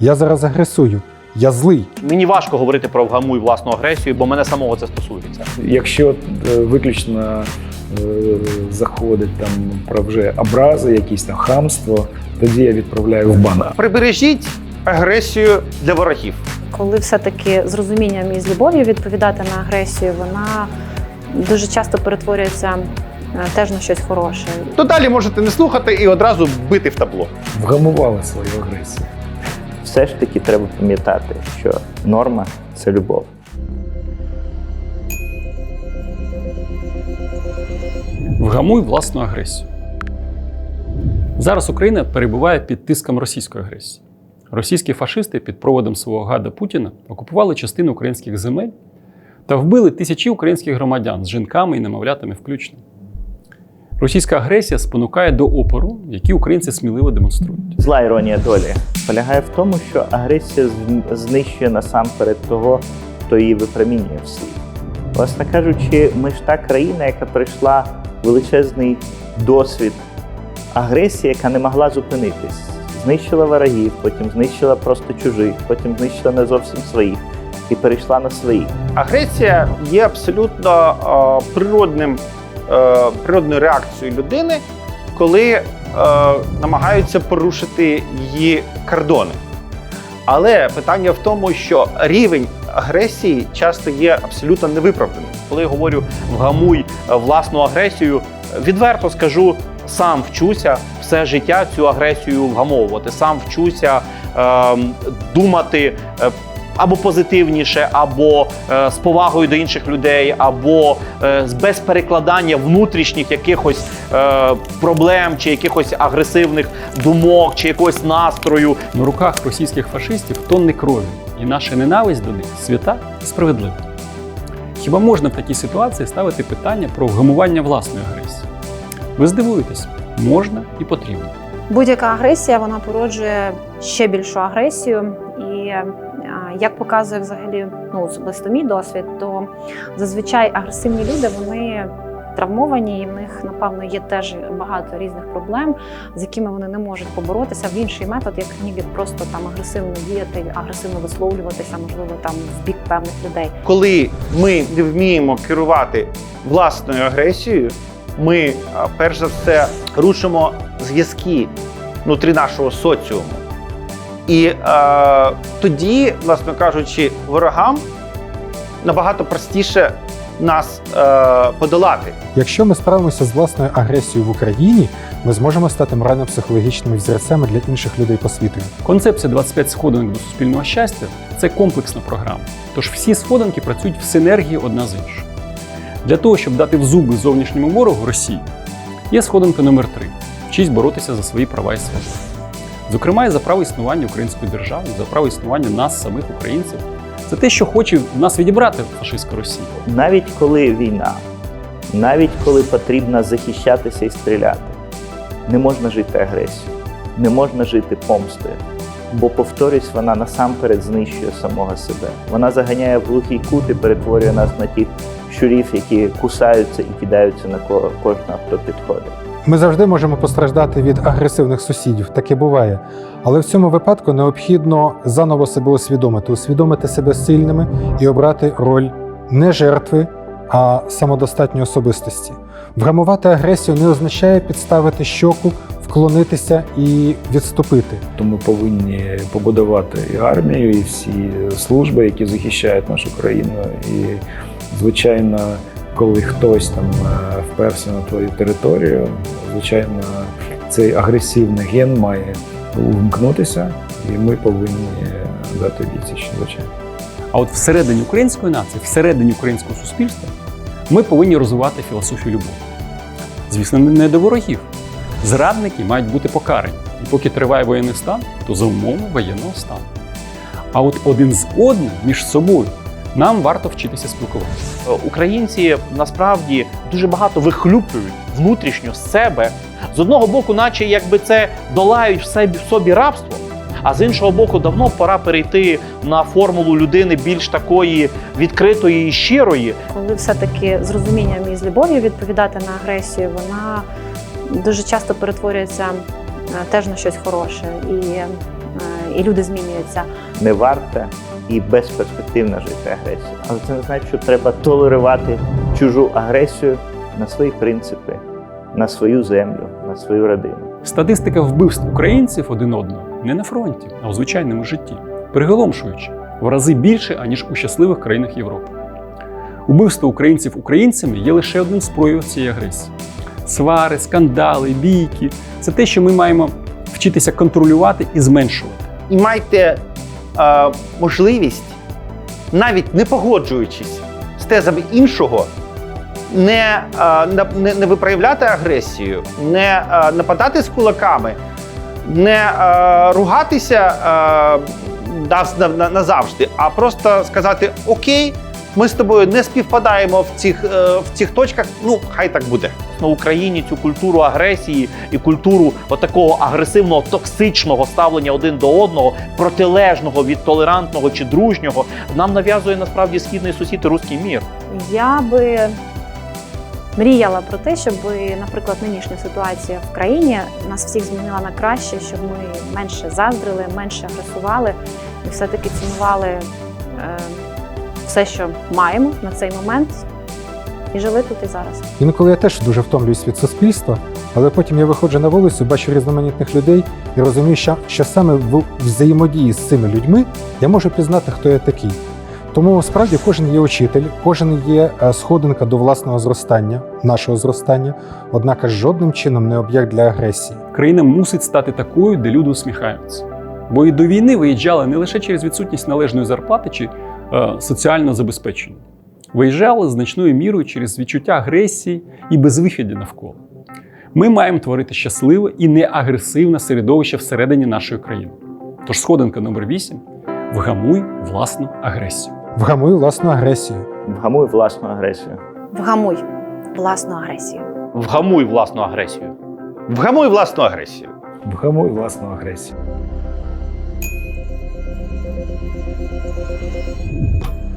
Я зараз агресую. Я злий. Мені важко говорити про вгамуй власну агресію, бо мене самого це стосується. Якщо е, виключно е, заходить там про вже образи, якісь там хамство, тоді я відправляю в бан. Прибережіть агресію для ворогів. Коли все-таки з розумінням і з любов'ю відповідати на агресію, вона дуже часто перетворюється е, теж на щось хороше. То далі можете не слухати і одразу бити в табло. Вгамували свою агресію. Все ж таки треба пам'ятати, що норма це любов. Вгамуй власну агресію. Зараз Україна перебуває під тиском російської агресії. Російські фашисти під проводом свого гада Путіна окупували частину українських земель та вбили тисячі українських громадян з жінками і немовлятами включно. Російська агресія спонукає до опору, який українці сміливо демонструють. Зла іронія долі полягає в тому, що агресія знищує насамперед того, хто її випромінює в світ. Власне кажучи, ми ж та країна, яка пройшла величезний досвід агресії, яка не могла зупинитись. Знищила ворогів, потім знищила просто чужих, потім знищила не зовсім своїх і перейшла на своїх. Агресія є абсолютно е, природним, природною реакцією людини, коли е, намагаються порушити її кордони. Але питання в тому, що рівень агресії часто є абсолютно невиправданим. Коли я говорю вгамуй е, власну агресію, відверто скажу, сам вчуся все життя цю агресію вгамовувати, сам вчуся е, думати. Або позитивніше, або е, з повагою до інших людей, або е, без перекладання внутрішніх якихось е, проблем чи якихось агресивних думок, чи якогось настрою. На руках російських фашистів тонни крові, і наша ненависть до них свята і справедлива. Хіба можна в такій ситуації ставити питання про вгамування власної агресії? Ви здивуєтесь, можна і потрібно. Будь-яка агресія вона породжує ще більшу агресію. І як показує взагалі ну, особисто мій досвід, то зазвичай агресивні люди вони травмовані, і в них, напевно, є теж багато різних проблем, з якими вони не можуть поборотися в інший метод, як ніби просто там агресивно діяти, агресивно висловлюватися, можливо, там в бік певних людей. Коли ми не вміємо керувати власною агресією, ми перш за все рушимо зв'язки внутрі нашого соціуму. І е, тоді, власне кажучи, ворогам набагато простіше нас е, подолати. Якщо ми справимося з власною агресією в Україні, ми зможемо стати морально-психологічними взірцями для інших людей по світу. Концепція 25 сходинок до суспільного щастя це комплексна програма. Тож всі сходинки працюють в синергії одна з іншою. Для того, щоб дати в зуби зовнішньому ворогу Росії, є сходинка номер 3 вчись боротися за свої права і свободи. Зокрема, і за право існування української держави, за право існування нас, самих українців, за те, що хоче нас відібрати фашистська Росія. Навіть коли війна, навіть коли потрібно захищатися і стріляти, не можна жити агресією, не можна жити помстою. Бо, повторюсь, вона насамперед знищує самого себе. Вона заганяє в глухий кут і перетворює нас на тих щурів, які кусаються і кидаються на ко- кожного, хто підходить. Ми завжди можемо постраждати від агресивних сусідів, таке буває. Але в цьому випадку необхідно заново себе усвідомити, усвідомити себе сильними і обрати роль не жертви, а самодостатньої особистості. Вгамувати агресію не означає підставити щоку, вклонитися і відступити. Тому повинні побудувати і армію, і всі служби, які захищають нашу країну. І, звичайно, коли хтось там е, вперся на твою територію, звичайно, цей агресивний ген має увімкнутися, і ми повинні дати відсіч, звичайно. А от всередині української нації, всередині українського суспільства, ми повинні розвивати філософію любові. Звісно, не до ворогів. Зрадники мають бути покарані. І поки триває воєнний стан, то за умови воєнного стану. А от один з одним між собою нам варто вчитися спілкуватися. Е, Українці насправді дуже багато вихлюпують внутрішньо з себе. З одного боку, наче якби це долають в собі, в собі рабство. А з іншого боку, давно пора перейти на формулу людини більш такої відкритої і щирої, Коли все-таки з розумінням і з любов'ю відповідати на агресію, вона дуже часто перетворюється е, теж на щось хороше. І е, і люди змінюються. не варта і безперспективна жити агресія. Але це не значить, що треба толерувати чужу агресію на свої принципи, на свою землю, на свою родину. Статистика вбивств українців один одного не на фронті, а у звичайному житті, приголомшуючи в рази більше, аніж у щасливих країнах Європи. Убивство українців українцями є лише одним з проявів цієї агресії. Свари, скандали, бійки це те, що ми маємо вчитися контролювати і зменшувати. І майте е, можливість, навіть не погоджуючись з тезами іншого, не, е, не, не виправляти агресію, не е, нападати з кулаками, не е, ругатися е, назавжди, а просто сказати: Окей, ми з тобою не співпадаємо в цих, е, в цих точках. Ну, хай так буде. на Україні цю культуру агресії і культуру отакого агресивного токсичного ставлення один до одного, протилежного від толерантного чи дружнього, нам нав'язує насправді східний сусід і руський мір. Я би мріяла про те, щоб, наприклад, нинішня ситуація в країні нас всіх змінила на краще, щоб ми менше заздрили, менше агресували і все-таки цінували е, все, що маємо на цей момент, і жили тут і зараз. Інколи я теж дуже втомлююсь від суспільства, але потім я виходжу на вулицю, бачу різноманітних людей і розумію, що, що саме в взаємодії з цими людьми я можу пізнати, хто я такий. Тому справді кожен є учитель, кожен є е, сходинка до власного зростання, нашого зростання, однак жодним чином не об'єкт для агресії. Країна мусить стати такою, де люди усміхаються. Бо і до війни виїжджали не лише через відсутність належної зарплати чи Е, соціально забезпечення. Виїжджали значною мірою через відчуття агресії і безвихіді навколо. Ми маємо творити щасливе і неагресивне середовище всередині нашої країни. Тож сходинка номер 8 вгамуй власну агресію. Вгамуй власну агресію. Вгамуй власну агресію. Вгамуй власну агресію. Вгамуй власну агресію. Вгамуй власну агресію. Вгамуй власну агресію. Thank you.